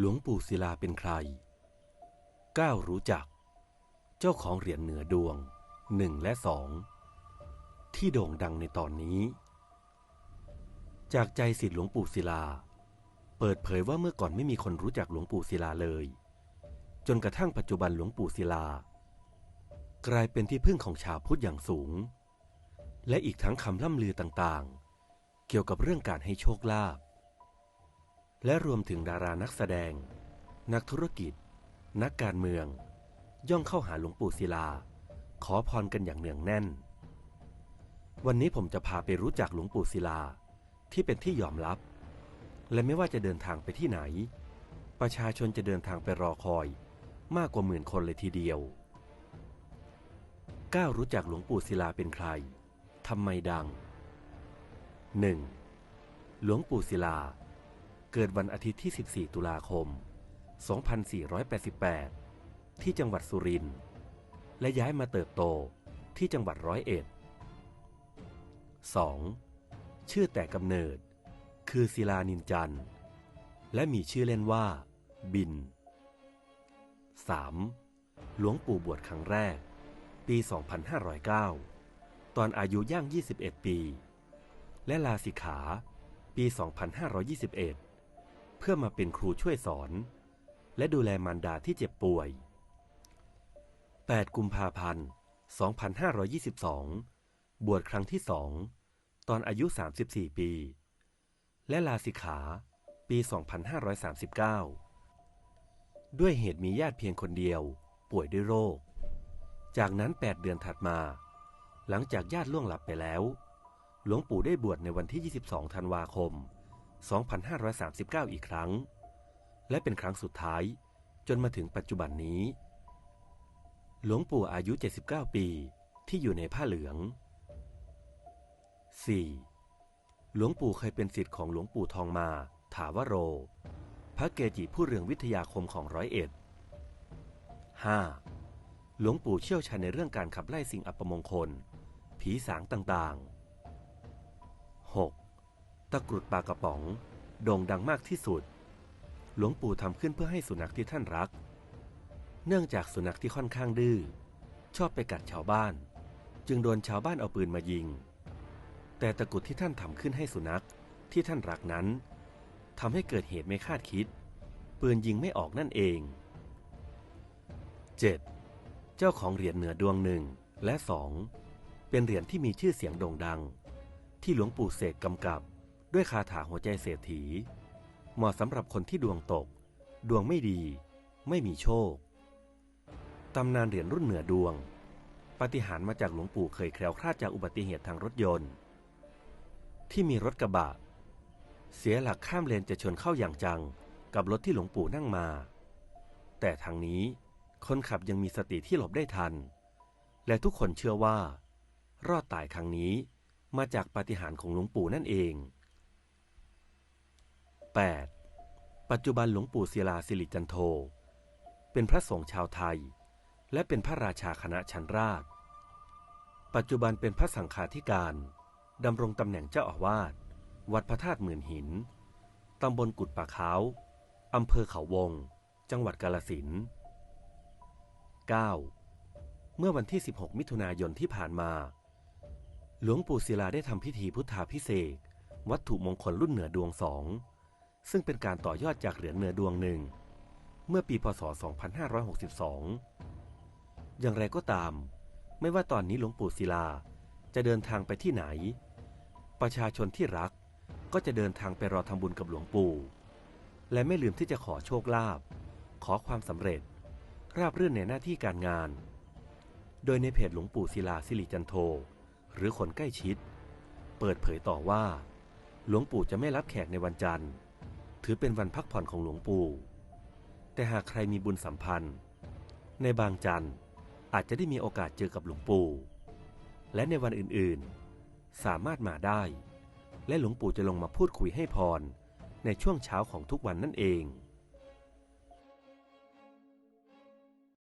หลวงปู่ศิลาเป็นใคร ก้าวรู้จัก เจ้าของเหรียญเหนือดวงหนึ่งและสองที่โด่งดังในตอนนี้ จากใจสิทธิหลวงปู่ศิลา เปิดเผยว่าเมื่อก่อนไม่มีคนรู้จักหลวงปู่ศิลาเลย จนกระทั่งปัจจุบันหลวงปู่ศิลา กลายเป็นที่พึ่งของชาวพุทธอย่างสูง และอีกทั้งคำล่ำลือต่างๆ เกี่ยวกับเรื่องการให้โชคลาภ และรวมถึงดารานักแสดง นักธุรกิจ นักการเมือง ย่องเข้าหาหลวงปู่ศิลา ขอพรกันอย่างเนืองแน่น วันนี้ผมจะพาไปรู้จักหลวงปู่ศิลาที่เป็นที่ยอมรับ และไม่ว่าจะเดินทางไปที่ไหน ประชาชนจะเดินทางไปรอคอยมากกว่าหมื่นคนเลยทีเดียวก้าวรู้จักหลวงปู่ศิลาเป็นใคร ทำไมดัง 1. หลวงปู่ศิลา เกิดวันอาทิตย์ที่ 14 ตุลาคม 2488 ที่จังหวัดสุรินทร์ และย้ายมาเติบโตที่จังหวัดร้อยเอ็ด 2. ชื่อแต่กำเนิด คือศิลานินจันทร์ และมีชื่อเล่นว่า บิน 3. หลวงปู่บวชครั้งแรก ปี 2509 ตอนอายุย่าง 21 ปี และลาสิกขา ปี 2521 เพื่อมาเป็นครูช่วยสอน และดูแลมารดาที่เจ็บป่วย 8 กุมภาพันธ์ 2522 บวชครั้งที่สองตอนอายุ 34 ปี และลาสิกขาปี 2539 ด้วยเหตุมีญาติเพียงคนเดียวป่วยด้วยโรค จากนั้น 8 เดือนถัดมา หลังจากญาติล่วงลับไปแล้ว หลวงปู่ได้บวชในวันที่ 22 ธันวาคม 2539 2,539 อีกครั้ง และเป็นครั้งสุดท้ายจนมาถึงปัจจุบันนี้ หลวงปู่อายุ 79 ปีที่อยู่ในผ้าเหลือง 4. หลวงปู่เคยเป็นศิษย์ของหลวงปู่ทองมา ถาวโร พระเกจิผู้เรืองวิทยาคมของร้อยเอ็ด 5. หลวงปู่เชี่ยวชาญในเรื่องการขับไล่สิ่งอัปมงคล ผีสางต่างๆ 6. ตะกรุดปลากระป๋องโด่งดังมากที่สุด หลวงปู่ทำขึ้นเพื่อให้สุนัขที่ท่านรัก เนื่องจากสุนัขที่ค่อนข้างดื้อชอบไปกัดชาวบ้าน จึงโดนชาวบ้านเอาปืนมายิง แต่ตะกรุดที่ท่านทำขึ้นให้สุนัขที่ท่านรักนั้นทำให้เกิดเหตุไม่คาดคิด ปืนยิงไม่ออกนั่นเอง 7. เจ้าของเหรียญเหนือดวงหนึ่งและสองเป็นเหรียญที่มีชื่อเสียงโด่งดัง ที่หลวงปู่เสกกำกับ ด้วยคาถาหัวใจเศรษฐี เหมาะสำหรับคนที่ดวงตก ดวงไม่ดี ไม่มีโชค ตำนานเหรียญรุ่นเหนือดวง ปฏิหารมาจากหลวงปู่เคยแคล้วคลาดจากอุบัติเหตุทางรถยนต์ ที่มีรถกระบะ เสียหลักข้ามเลนจะชนเข้าอย่างจังกับรถที่หลวงปู่นั่งมา แต่ทางนี้คนขับยังมีสติที่หลบได้ทัน และทุกคนเชื่อว่า รอดตายครั้งนี้มาจากปาฏิหาริย์ของหลวงปู่นั่นเอง 8. ปัจจุบันหลวงปู่ศิลาสิริจันโท เป็นพระสงฆ์ชาวไทย และเป็นพระราชาคณะชั้นราช ปัจจุบันเป็นพระสังฆาธิการดำรงตำแหน่งเจ้าอาวาส วัดพระธาตุหมื่นหิน ตำบลกุดป่าขาว อำเภอเขาวง จังหวัดกาลสิน 9. เมื่อวันที่ 16 มิถุนายนที่ผ่านมา หลวงปู่ศิลาได้ทำพิธีพุทธาพิเศษ วัตถุมงคลรุ่นเหนือดวงสอง ซึ่งเป็นการต่อยอดจากเหรียญเนือดวงหนึ่ง เมื่อปีพศ 2562 อย่างไรก็ตาม ไม่ว่าตอนนี้หลวงปู่ศิลาจะเดินทางไปที่ไหน ประชาชนที่รักก็จะเดินทางไปรอทำบุญกับหลวงปู่ และไม่ลืมที่จะขอโชคลาภขอความสำเร็จ ราบรื่นในหน้าที่การงาน โดยในเพจหลวงปู่ศิลาสิริจันโท หรือคนใกล้ชิด เปิดเผยต่อว่า หลวงปู่จะไม่รับแขกในวันจันทร์ ถือเป็นวันพักผ่อนของหลวงปู่ แต่หากใครมีบุญสัมพันธ์ ในบางจันทร์อาจจะได้มีโอกาสเจอกับหลวงปู่ และในวันอื่นๆ สามารถมาได้ และหลวงปู่จะลงมาพูดคุยให้พรในช่วงเช้าของทุกวันนั่นเอง